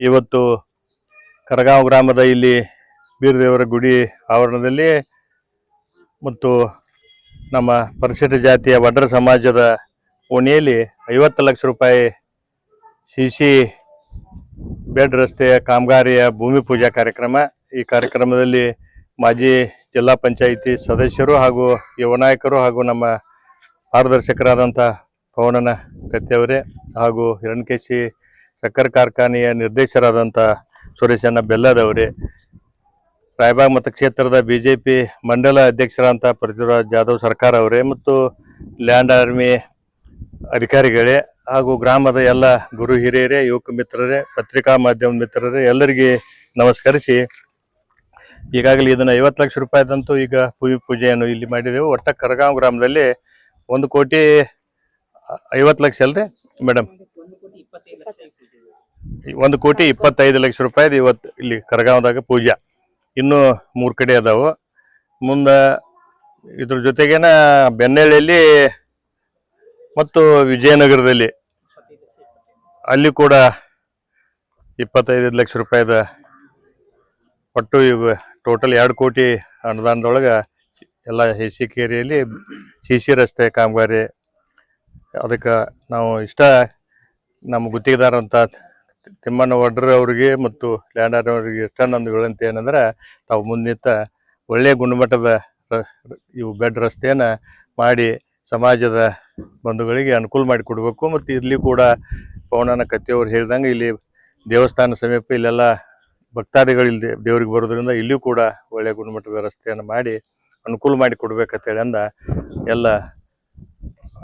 ಇವತ್ತು ಕರಗಾಂವ್ ಗ್ರಾಮದ ಇಲ್ಲಿ ಬೀರದೇವರ ಗುಡಿ ಆವರಣದಲ್ಲಿ ಮತ್ತು ನಮ್ಮ ಪರಿಶಿಷ್ಟ ಜಾತಿಯ ವಡ್ರ ಸಮಾಜದ ಓಣಿಯಲ್ಲಿ ಐವತ್ತು ಲಕ್ಷ ರೂಪಾಯಿ ಸಿ ಸಿ ಬೆಡ್ ರಸ್ತೆಯ ಕಾಮಗಾರಿಯ ಭೂಮಿ ಪೂಜಾ ಕಾರ್ಯಕ್ರಮ. ಈ ಕಾರ್ಯಕ್ರಮದಲ್ಲಿ ಮಾಜಿ ಜಿಲ್ಲಾ ಪಂಚಾಯಿತಿ ಸದಸ್ಯರು ಹಾಗೂ ಯುವ ನಾಯಕರು ಹಾಗೂ ನಮ್ಮ ಪಾರದರ್ಶಕರಾದಂಥ ಪವನನ ಕತ್ತೆಯವರೇ ಹಾಗೂ ಹಿರಣ್ಕೇಶಿ ಸಕ್ಕರೆ ಕಾರ್ಖಾನೆಯ ನಿರ್ದೇಶಕರಾದಂಥ ಸುರೇಶಣ್ಣ ಬೆಲ್ಲದವರೇ ರಾಯಬಾಗ್ ಮತಕ್ಷೇತ್ರದ ಬಿ ಜೆ ಪಿ ಮಂಡಲ ಅಧ್ಯಕ್ಷರಾದಂಥ ಪೃಥ್ವಿರಾಜ್ ಜಾಧವ್ ಸರ್ಕಾರ ಅವರೇ ಮತ್ತು ಲ್ಯಾಂಡ್ ಆರ್ಮಿ ಅಧಿಕಾರಿಗಳೇ ಹಾಗೂ ಗ್ರಾಮದ ಎಲ್ಲ ಗುರು ಹಿರಿಯರೇ, ಯುವಕ ಮಿತ್ರರೇ, ಪತ್ರಿಕಾ ಮಾಧ್ಯಮ ಮಿತ್ರರೇ ಎಲ್ಲರಿಗೆ ನಮಸ್ಕರಿಸಿ. ಈಗಾಗಲೇ ಇದನ್ನು ಐವತ್ತು ಲಕ್ಷ ರೂಪಾಯಿದಂತೂ ಈಗ ಭೂಮಿ ಪೂಜೆಯನ್ನು ಇಲ್ಲಿ ಮಾಡಿದೆವು. ಒಟ್ಟ ಕರಗಾಂವ್ ಗ್ರಾಮದಲ್ಲಿ ಒಂದು ಕೋಟಿ ಐವತ್ತು ಲಕ್ಷ ಅಲ್ರಿ, ಮೇಡಮ್? ಒಂದು ಕೋಟಿ ಇಪ್ಪತ್ತೈದು ಲಕ್ಷ ರೂಪಾಯಿ ಇವತ್ತು ಇಲ್ಲಿ ಕರಗಾವದಾಗ ಪೂಜಾ. ಇನ್ನೂ ಮೂರು ಕಡೆ ಅದಾವು. ಮುಂದೆ ಇದ್ರ ಜೊತೆಗೇನ ಬೆನ್ನಳ್ಳಿಯಲ್ಲಿ ಮತ್ತು ವಿಜಯನಗರದಲ್ಲಿ ಅಲ್ಲಿ ಕೂಡ ಇಪ್ಪತ್ತೈದು ಲಕ್ಷ ರೂಪಾಯಿದ ಒಟ್ಟು ಈಗ ಟೋಟಲ್ ಎರಡು ಕೋಟಿ ಅನುದಾನದೊಳಗೆ ಎಲ್ಲ ಹೆಸಿ ಕೇರಿಯಲ್ಲಿ ಸಿ ಸಿ ರಸ್ತೆ ಕಾಮಗಾರಿ ಅದಕ್ಕೆ ನಾವು ಇಷ್ಟ ನಮ್ಮ ಗುತ್ತಿಗೆದಾರ ಅಂತ ತಿಮ್ಮಣ್ಣ ಒಡ್ರ ಅವರಿಗೆ ಮತ್ತು ಲ್ಯಾಂಡರ್ ಅವರಿಗೆ ಇಷ್ಟ ನಂದು ವಿನಂತಿ ಏನಂದ್ರೆ, ತಾವು ಮುಂದಿತ್ತ ಒಳ್ಳೆಯ ಗುಣಮಟ್ಟದ ಇವು ಬೆಡ್ ರಸ್ತೆಯನ್ನು ಮಾಡಿ ಸಮಾಜದ ಬಂಧುಗಳಿಗೆ ಅನುಕೂಲ ಮಾಡಿಕೊಡ್ಬೇಕು ಮತ್ತು ಇಲ್ಲಿ ಕೂಡ ಪವನನ ಕತ್ತಿಯವರು ಹೇಳಿದಂಗೆ ಇಲ್ಲಿ ದೇವಸ್ಥಾನ ಸಮೀಪ ಇಲ್ಲೆಲ್ಲ ಭಕ್ತಾದಿಗಳು ಇಲ್ಲಿ ದೇವ್ರಿಗೆ ಬರೋದ್ರಿಂದ ಇಲ್ಲಿಯೂ ಕೂಡ ಒಳ್ಳೆಯ ಗುಣಮಟ್ಟದ ರಸ್ತೆಯನ್ನು ಮಾಡಿ ಅನುಕೂಲ ಮಾಡಿ ಕೊಡ್ಬೇಕಂತೇಳಿ ಅಂದ ಎಲ್ಲ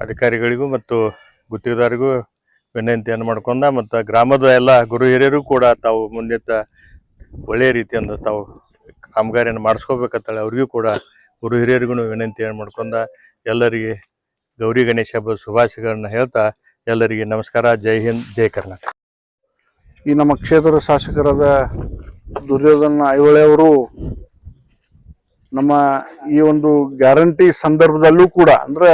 ಅಧಿಕಾರಿಗಳಿಗೂ ಮತ್ತು ಗುತ್ತಿಗೆದಾರಿಗೂ ವಿನಂತಿಯನ್ನು ಮಾಡ್ಕೊಂಡ ಮತ್ತು ಗ್ರಾಮದ ಎಲ್ಲ ಗುರು ಹಿರಿಯರು ಕೂಡ ತಾವು ಮುಂದಿದ್ದ ಒಳ್ಳೆಯ ರೀತಿಯಿಂದ ತಾವು ಕಾಮಗಾರಿಯನ್ನು ಮಾಡಿಸ್ಕೋಬೇಕಂತೇಳಿ ಅವ್ರಿಗೂ ಕೂಡ ಗುರು ಹಿರಿಯರಿಗೂ ವಿನಂತಿಯನ್ನು ಮಾಡ್ಕೊಂಡ ಎಲ್ಲರಿಗೆ ಗೌರಿ ಗಣೇಶ ಹಬ್ಬದ ಶುಭಾಶಯಗಳನ್ನ ಹೇಳ್ತಾ ಎಲ್ಲರಿಗೆ ನಮಸ್ಕಾರ, ಜೈ ಹಿಂದ್, ಜೈ ಕರ್ನಾಟಕ. ಈ ನಮ್ಮ ಕ್ಷೇತ್ರದ ಶಾಸಕರಾದ ದುರ್ಯೋಧನ ಐಹೊಳೆ ಅವರು ನಮ್ಮ ಈ ಒಂದು ಗ್ಯಾರಂಟಿ ಸಂದರ್ಭದಲ್ಲೂ ಕೂಡ, ಅಂದ್ರೆ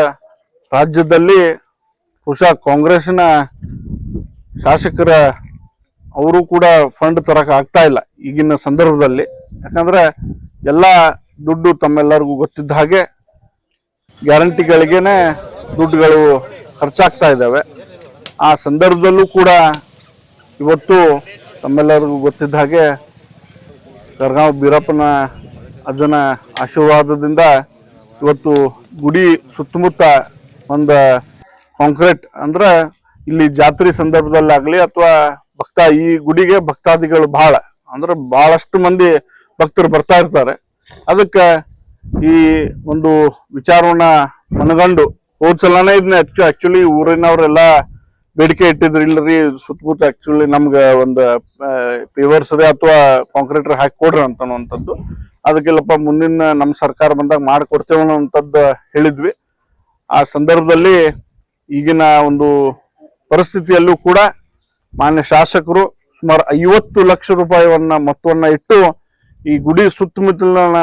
ರಾಜ್ಯದಲ್ಲಿ ಬಹುಶಃ ಕಾಂಗ್ರೆಸ್ನ ಶಾಸಕರ ಅವರು ಕೂಡ ಫಂಡ್ ತರಕ್ಕೆ ಆಗ್ತಾ ಇಲ್ಲ ಈಗಿನ ಸಂದರ್ಭದಲ್ಲಿ. ಯಾಕಂದ್ರೆ ಎಲ್ಲ ದುಡ್ಡು ತಮ್ಮೆಲ್ಲರಿಗೂ ಗೊತ್ತಿದ್ದ ಹಾಗೆ ಗ್ಯಾರಂಟಿಗಳಿಗೇನೆ ದುಡ್ಡುಗಳು ಖರ್ಚಾಗ್ತಾ ಇದ್ದಾವೆ. ಆ ಸಂದರ್ಭದಲ್ಲೂ ಕೂಡ ಇವತ್ತು ತಮ್ಮೆಲ್ಲರಿಗೂ ಗೊತ್ತಿದ್ದ ಹಾಗೆ ಕರ್ಗಾಂವ್ ಬೀರಪ್ಪನ ಅಜ್ಜನ ಆಶೀರ್ವಾದದಿಂದ ಇವತ್ತು ಗುಡಿ ಸುತ್ತಮುತ್ತ ಒಂದು ಕಾಂಕ್ರೀಟ್ ಅಂದ್ರೆ ಇಲ್ಲಿ ಜಾತ್ರೆ ಸಂದರ್ಭದಲ್ಲಾಗ್ಲಿ ಅಥವಾ ಭಕ್ತ, ಈ ಗುಡಿಗೆ ಭಕ್ತಾದಿಗಳು ಬಹಳ ಅಂದ್ರೆ ಬಹಳಷ್ಟು ಮಂದಿ ಭಕ್ತರು ಬರ್ತಾ ಇರ್ತಾರೆ. ಅದಕ್ಕೆ ಈ ಒಂದು ವಿಚಾರವನ್ನ ಮನಗಂಡು, ಹೋದ್ ಸಲನೇ ಇದನ್ನ ಆಕ್ಚುಲಿ ಊರಿನವರೆಲ್ಲ ಬೇಡಿಕೆ ಇಟ್ಟಿದ್ರು, ಇಲ್ರಿ ಸುತ್ತಮುತ್ತ ಆಕ್ಚುಲಿ ನಮ್ಗೆ ಒಂದು ಅದೇ ಅಥವಾ ಕಾಂಕ್ರೀಟರ್ ಹಾಕಿ ಕೊಡ್ರಿ ಅಂತನ್ನುವಂಥದ್ದು ಅದಕ್ಕೆಲ್ಲಪ್ಪ ಮುಂದಿನ ನಮ್ಮ ಸರ್ಕಾರ ಬಂದಾಗ ಮಾಡಿಕೊಡ್ತೇವೆ ಅನ್ನೋವಂಥದ್ದು ಹೇಳಿದ್ವಿ. ಆ ಸಂದರ್ಭದಲ್ಲಿ ಈಗಿನ ಒಂದು ಪರಿಸ್ಥಿತಿಯಲ್ಲೂ ಕೂಡ ಮಾನ್ಯ ಶಾಸಕರು ಸುಮಾರು ಐವತ್ತು ಲಕ್ಷ ರೂಪಾಯಿಯನ್ನ ಮೊತ್ತವನ್ನ ಇಟ್ಟು ಈ ಗುಡಿ ಸುತ್ತಮುತ್ತಲಿನ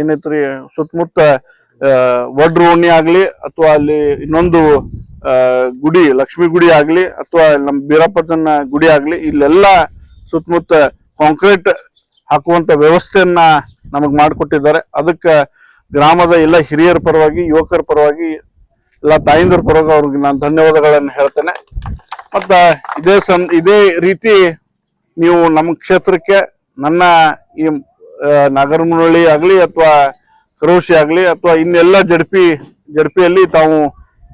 ಏನೈತ್ರಿ ಸುತ್ತಮುತ್ತ ವಡ್ರೋಣಿ ವಡ್ರ ಓಣಿ ಆಗ್ಲಿ ಅಥವಾ ಅಲ್ಲಿ ಇನ್ನೊಂದು ಗುಡಿ, ಲಕ್ಷ್ಮಿ ಗುಡಿ ಆಗ್ಲಿ ಅಥವಾ ನಮ್ಮ ಬೀರಪ್ಪತನ ಗುಡಿ ಆಗ್ಲಿ ಇಲ್ಲೆಲ್ಲ ಸುತ್ತಮುತ್ತ ಕಾಂಕ್ರೀಟ್ ಹಾಕುವಂತ ವ್ಯವಸ್ಥೆಯನ್ನ ನಮಗ್ ಮಾಡಿಕೊಟ್ಟಿದ್ದಾರೆ. ಅದಕ್ಕೆ ಗ್ರಾಮದ ಎಲ್ಲ ಹಿರಿಯರ ಪರವಾಗಿ, ಯುವಕರ ಪರವಾಗಿ ಎಲ್ಲ ತಾಯಿಂದ್ರ ಪರವಾಗಿ ಅವ್ರಿಗೆ ನಾನು ಧನ್ಯವಾದಗಳನ್ನು ಹೇಳ್ತೇನೆ. ಮತ್ತ ಇದೇ ಸಂ, ಇದೇ ರೀತಿ ನೀವು ನಮ್ಮ ಕ್ಷೇತ್ರಕ್ಕೆ, ನನ್ನ ಈ ಆಗಲಿ ಆಗ್ಲಿ ಅಥವಾ ಕರೋಶಿ ಆಗಲಿ ಅಥವಾ ಇನ್ನೆಲ್ಲ ಜಡ್ಪಿ, ಜಡ್ಪಿಯಲ್ಲಿ ತಾವು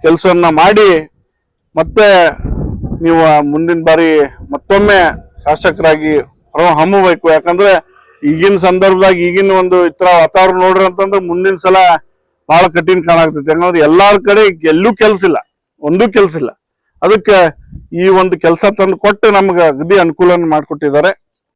ಕೆಲಸವನ್ನ ಮಾಡಿ, ಮತ್ತೆ ನೀವು ಮುಂದಿನ ಬಾರಿ ಮತ್ತೊಮ್ಮೆ ಶಾಸಕರಾಗಿ ಹೊರ ಹಮ್ಮಬೇಕು. ಯಾಕಂದ್ರೆ ಈಗಿನ ಸಂದರ್ಭದಾಗ ಈಗಿನ ಒಂದು ಇತರ ವಾತಾವರಣ ನೋಡ್ರಿ ಅಂತಂದ್ರೆ ಮುಂದಿನ ಸಲ ಬಹಳ ಕಠಿಣ ಕಾಣಾಗ್ತೈತಿ ಯಾಕಂದ್ರೆ ಎಲ್ಲಾರ ಕಡೆ ಎಲ್ಲೂ ಕೆಲ್ಸ ಇಲ್ಲ. ಒಂದೂ ಕೆಲ್ಸ ಇಲ್ಲ. ಅದಕ್ಕೆ ಈ ಒಂದು ಕೆಲಸ ತಂದು ಕೊಟ್ಟು ನಮ್ಗೆ ಅಗದಿ ಅನುಕೂಲನ ಮಾಡಿಕೊಟ್ಟಿದ್ದಾರೆ.